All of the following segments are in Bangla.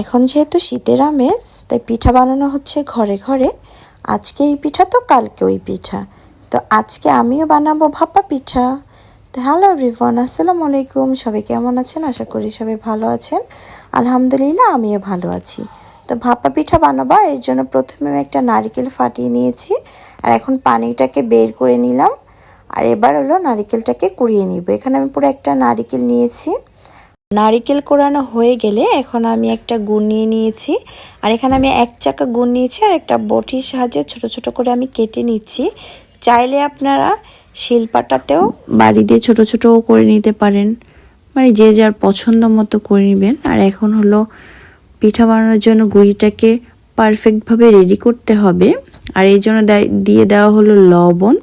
এখন যেহেতু শীতের আমেজ, তাই পিঠা বানানো হচ্ছে ঘরে ঘরে। আজকে এই পিঠা তো কালকে ওই পিঠা। তো আজকে আমিও বানাবো ভাপা পিঠা। তো হ্যালো রিভন আসসালামু আলাইকুম। সবাই কেমন আছেন? আশা করি সবাই ভালো আছেন। আলহামদুলিল্লাহ, আমিও ভালো আছি। তো ভাপা পিঠা বানাবো এর জন্য প্রথমে আমি একটা নারিকেল ফাটিয়ে নিয়েছি। আর এখন পানিটাকে বের করে নিলাম। আর এবার হলো নারিকেলটাকে কুড়িয়ে নিব। এখানে আমি পুরো একটা নারিকেল নিয়েছি। নারিকেল কোরানো হয়ে গেলে এখন আমি একটা গুড় নিয়ে নিয়েছি। আর এখানে আমি এক চাকা গুড় নিয়েছি আর একটা বটির সাহায্যে ছোট ছোট করে আমি কেটে নিচ্ছি। চাইলে আপনারা শিলপাটাতেও বাড়ি দিয়ে ছোট ছোট করে নিতে পারেন। মানে যে যার পছন্দ মতো করে নেবেন। আর এখন হলো পিঠা বানানোর জন্য গুঁড়িটাকে পারফেক্টভাবে রেডি করতে হবে। আর এই জন্য দেয়- দিয়ে দেওয়া হলো লবণ।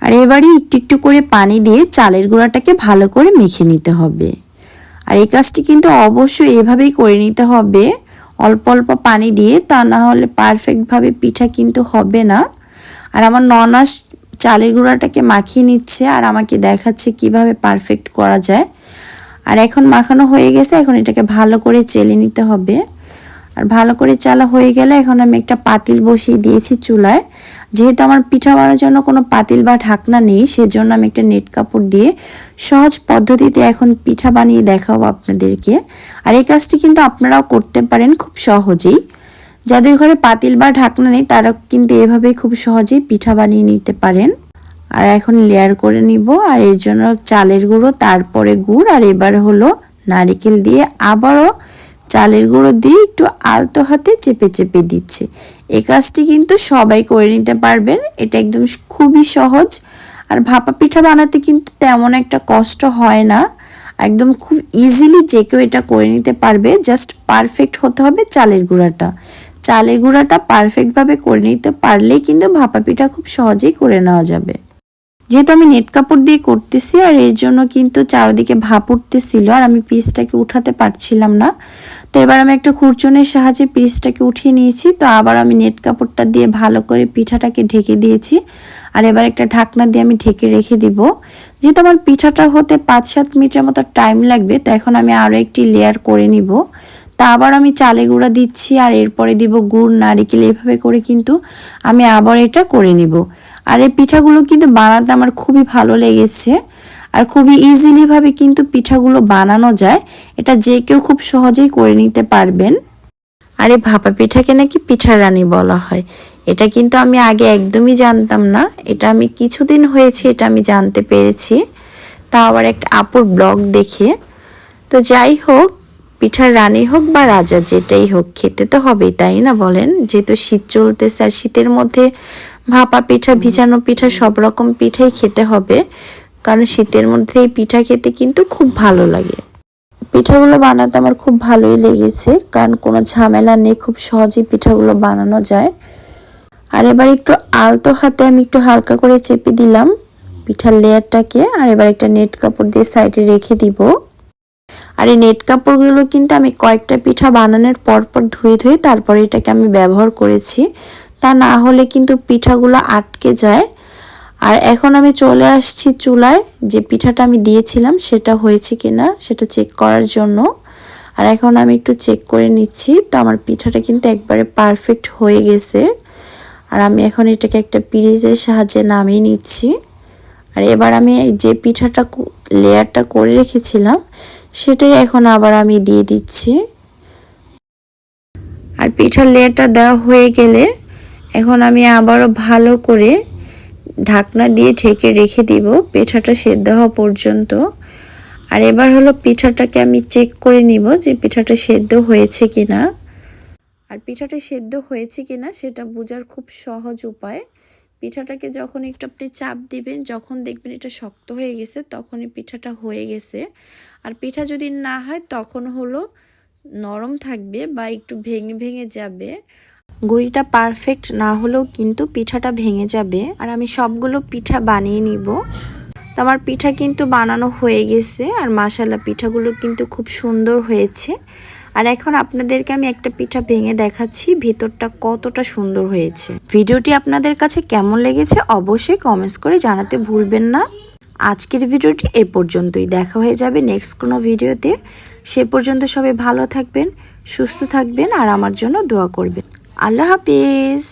আর এবারে একটু একটু করে পানি দিয়ে চালের গুঁড়াটাকে ভালো করে মেখে নিতে হবে। আর এই কাজটি কিন্তু অবশ্যই এভাবেই করে নিতে হবে। অল্প অল্প পানি দিয়ে তা না হলে পারফেক্টভাবে পিঠা কিন্তু হবে না। আর আমার ননাস চালের গুঁড়াটাকে মাখিয়ে নিচ্ছে আর আমাকে দেখাচ্ছে কীভাবে পারফেক্ট করা যায়। আর এখন মাখানো হয়ে গেছে, এখন এটাকে ভালো করে চেলে নিতে হবে। আর ভালো করে চালা হয়ে গেলে এখন আমি একটা পাতিল বসিয়ে দিয়েছি চুলায়। যেহেতু আমার পিঠা বানানোর জন্য কোনো পাতিল বা ঢাকনা নেই, সেজন্য আমি একটা নেট কাপড় দিয়ে সহজ পদ্ধতিতে এখন পিঠা বানিয়ে দেখাবো আপনাদেরকে। আর এই কাজটি কিন্তু আপনারাও করতে পারেন খুব সহজেই। যাদের ঘরে পাতিল বা ঢাকনা নেই, তারা কিন্তু এভাবে খুব সহজেই পিঠা বানিয়ে নিতে পারেন। আর এখন লেয়ার করে নিব, আর এর জন্য চালের গুঁড়ো, তারপরে গুড়, আর এবার হলো নারকেল দিয়ে আবারও চালের গুঁড়ো দিয়ে একটু আলতো হাতে চেপে চেপে দিচ্ছে। এই কাজটি কিন্তু সবাই করে নিতে পারবেন। এটা একদম খুবই সহজ। আর ভাপা পিঠা বানাতে কিন্তু তেমন একটা কষ্ট হয় না। একদম খুব ইজিলি যে কেউ এটা করে নিতে পারবে। জাস্ট পারফেক্ট হতে হবে চালের গুঁড়াটা। চালের গুঁড়াটা পারফেক্টভাবে করে নিতে পারলেই কিন্তু ভাপা পিঠা খুব সহজেই করে নেওয়া যাবে। যেহেতু আমি নেট কাপড় দিয়ে করতেছি আর এর জন্য কিন্তু চারদিকে ভাপ উঠতেছিল আর আমি পিসটাকে উঠাতে পারছিলাম না, তো এবার আমি একটা খুরচনের সাহায্যে পিসটাকে উঠিয়ে নিয়েছি, তো আবার আমি নেট কাপড়টা দিয়ে ভালো করে পিঠাটাকে ঢেকে দিয়েছি আর এবার একটা ঢাকনা দিয়ে আমি ঢেকে রেখে দিব। যেহেতু আমার পিঠাটা হতে পাঁচ সাত মিনিটের মতো টাইম লাগবে, তো এখন আমি আরও একটি লেয়ার করে নিব। তা আবার আমি চালে গুঁড়া দিচ্ছি আর এরপরে দিব গুড়, নারিকেল, এভাবে করে কিন্তু আমি আবার এটা করে নিব। আর এই পিঠাগুলো কিন্তু বানাতে আমার খুবই ভালো লেগেছে। আর খুবই ইজিলি ভাবে কিন্তু পিঠাগুলো বানানো যায়। এটা যে কেউ খুব সহজেই করে নিতে পারবেন। আর এই ভাপা পিঠাকে নাকি পিঠা রানী বলা হয়। এটা কিন্তু আমি আগে একদমই জানতাম না। এটা আমি কিছুদিন হয়েছে, এটা আমি জানতে পেরেছি। তা আবার একটা আপুর ব্লগ দেখে। তো যাই হোক পিঠার রানী হোক বা রাজা, যেটাই হোক, খেতে তো হবেই, তাই না বলেন? যেহেতু শীত চলতেছে আর শীতের মধ্যে ভাপা পিঠা, ভিজানো পিঠা, সব রকম পিঠাই খেতে হবে। কারণ শীতের মধ্যে এই পিঠা খেতে কিন্তু খুব ভালো লাগে। পিঠাগুলো বানাতে আমার খুব ভালোই লেগেছে, কারণ কোনো ঝামেলা নেই, খুব সহজেই পিঠাগুলো বানানো যায়। আর এবার একটু আলতো হাতে আমি একটু হালকা করে চেপে দিলাম পিঠার লেয়ারটাকে, আর এবার একটা নেট কাপড় দিয়ে সাইডে রেখে দিব। আর এই নেট কাপড়গুলো কিন্তু আমি কয়েকটা পিঠা বানানোর পর পর ধুয়ে ধুয়ে তারপরে এটাকে আমি ব্যবহার করেছি। তা না হলে কিন্তু পিঠাগুলো আটকে যায়। আর এখন আমি চলে আসছি চুলায়। যে পিঠাটা আমি দিয়েছিলাম সেটা হয়েছে কিনা সেটা চেক করার জন্য। আর এখন আমি একটু চেক করে নিচ্ছি। তো আমার পিঠাটা কিন্তু একবারে পারফেক্ট হয়ে গেছে। আর আমি এখন এটাকে একটা পিরিজের সাহায্যে নামিয়ে নিচ্ছি। আর এবার আমি যে পিঠাটা লেয়ারটা করে রেখেছিলাম সেটাই এখন আবার আমি দিয়ে দিচ্ছি। আর পিঠার লেয়ারটা দেওয়া হয়ে গেলে এখন আমি আবারও ভালো করে ঢাকনা দিয়ে ঢেকে রেখে দিব পিঠাটা সেদ্ধ হওয়া পর্যন্ত। আর এবার হলো পিঠাটাকে আমি চেক করে নিব যে পিঠাটা সেদ্ধ হয়েছে কিনা। আর পিঠাটা সেদ্ধ হয়েছে কিনা সেটা বোঝার খুব সহজ উপায়। পিঠাটাকে যখন একটু আপনি চাপ দিবেন, যখন দেখবেন এটা শক্ত হয়ে গেছে, তখনই পিঠাটা হয়ে গেছে। আর পিঠা যদি না হয়, তখন হলো নরম থাকবে বা একটু ভেঙে ভেঙে যাবে। গুড়িটা পারফেক্ট না হলেও কিন্তু পিঠাটা ভেঙে যাবে। আর আমি সবগুলো পিঠা বানিয়ে নিব। তো আমার পিঠা কিন্তু বানানো হয়ে গেছে। আর মাসালা পিঠাগুলো কিন্তু খুব সুন্দর হয়েছে। আর এখন আপনাদেরকে আমি একটা পিঠা ভেঙে দেখাচ্ছি, ভেতরটা কতটা সুন্দর হয়েছে। ভিডিওটি আপনাদের কাছে কেমন লেগেছে অবশ্যই কমেন্টস করে জানাতে ভুলবেন না। আজকের ভিডিওটি এ পর্যন্তই। দেখা হয়ে যাবে নেক্সট কোনো ভিডিওতে। সে পর্যন্ত সবাই ভালো থাকবেন, সুস্থ থাকবেন আর আমার জন্য দোয়া করবেন। আল্লাহ হাফিজ।